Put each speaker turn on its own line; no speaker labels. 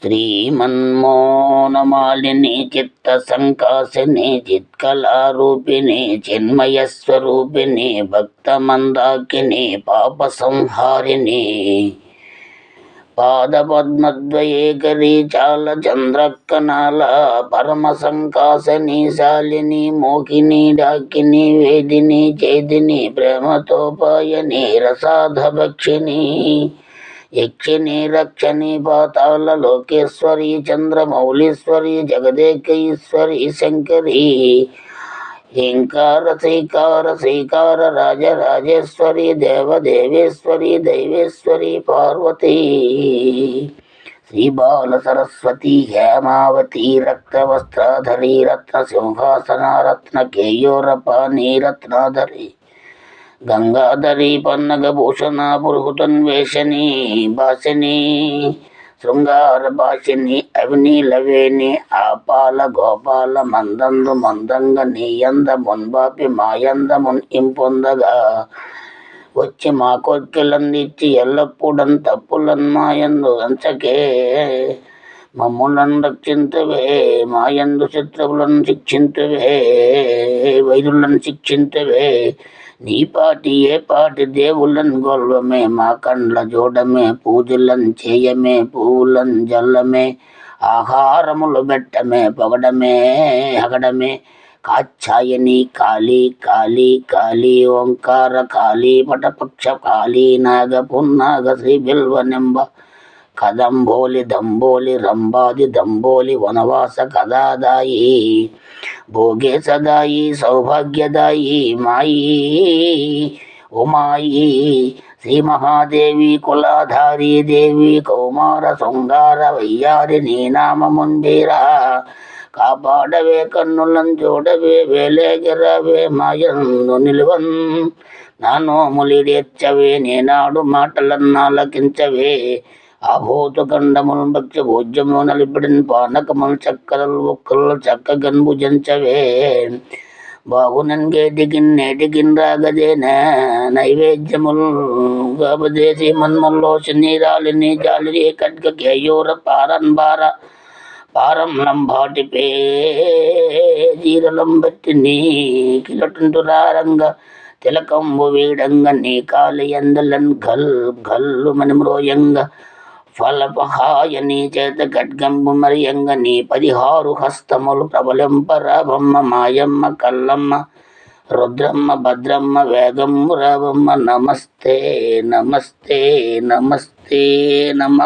శ్రీమన్మోనమాలిని చిత్త సంకాసిని చిత్కళారూపిణి చిన్మయస్వరూపిణి భక్తమందాకిని పాప సంహారిణి పాదపద్మద్వయేకరీ చాల చంద్రక్కనాల పరమ సంకాసని శాలిని మోహిని డాకిని వేదిని చేదిని ప్రేమతోపాయని రసాధభక్షిణి యక్షిణి రక్షణి పాతాళ లోకేశ్వరి చంద్రమౌళీశ్వరి జగదేకైశ్వరి శంకరి. హింకార శ్రీకార శ్రీకార రాజరాజేశ్వరి దేవదేవేశ్వరి దైవేశ్వరి పార్వతీ. శ్రీబాల సరస్వతి హేమావతి రక్తవస్త్రాధరి రత్న సింహాసన రత్న కేయోరపాణి రత్నాధరి గంగాధరి పన్నగభూషణ పురుహుతన్వేషణి భాషిని శృంగార భాషిని అవిని లవేణి ఆపాల గోపాల మందందు మందంగ నీయంద మున్బాపి మాయంద మున్ ఇంపొందగా. వచ్చి మా కోర్కెలందిచ్చి ఎల్లప్పుడన్ తప్పులన్ మాయందు అంచకే మమ్ములను రక్షించవే మాయందు శత్రువులను శిక్షించవే వైరులను శిక్షించవే నీ పాటి ఏ పాటి దేవుళ్ళన్ గొల్వమే మా కండ్ల జోడమే పూజలన్ చేయమే పువ్వులన్ జల్లమే ఆహారములు పెట్టమే పొగడమే అగడమే కాచ్చాయని కాళీ కాళీ కాళీ ఓంకార కాళీ పటపక్ష కాళీ నాగ పున్నాగ శ్రీ బిల్వనెంబ కదంబోలి దంబోలి రంబాది దంబోలి వనవాస కదాదాయి భోగే సదాయి సౌభాగ్యదాయి మాయి. ఉమాయి శ్రీ మహాదేవి కులాధారి దేవి కౌమార శృంగార వయ్యారి నీ నామముందిరా కాపాడవే కన్నులను చూడవే వేలేగిరవే మాయందు నిలువన్ నా నోములిడేర్చవే నేనాడు మాటలన్నాలకించవే. ఆభూత గండములు భక్తి భోజ్యము నలిపిడిన పానకములు చక్కరలు ఒక్కలు చక్కగన్ భుజించవే బాగునన్గే దిగిన్ నేటిగిన్ రాగదేన నైవేద్యములు గబదేసి మన్మల్లో నీరాలిని జాలిని ఖడ్గ కేయూర పారన్ బార పారం లంబాటిపే జీరలం బట్టి నీ కిలటుంటురారంగ తిలకంబు వీడంగ నీ కాలి ఎందలన్ గల్ గల్లు మనిమ్రోయంగ ఫలపహాయ నీ చేత ఖడ్గంబు మరియంగ నీ పదిహారు హస్తములు ప్రబలింపరాభమ్మ మాయమ్మ కల్లమ్మ రుద్రమ్మ భద్రమ్మ వేగమ్మ రావమ్మ నమస్తే నమస్తే నమస్తే నమ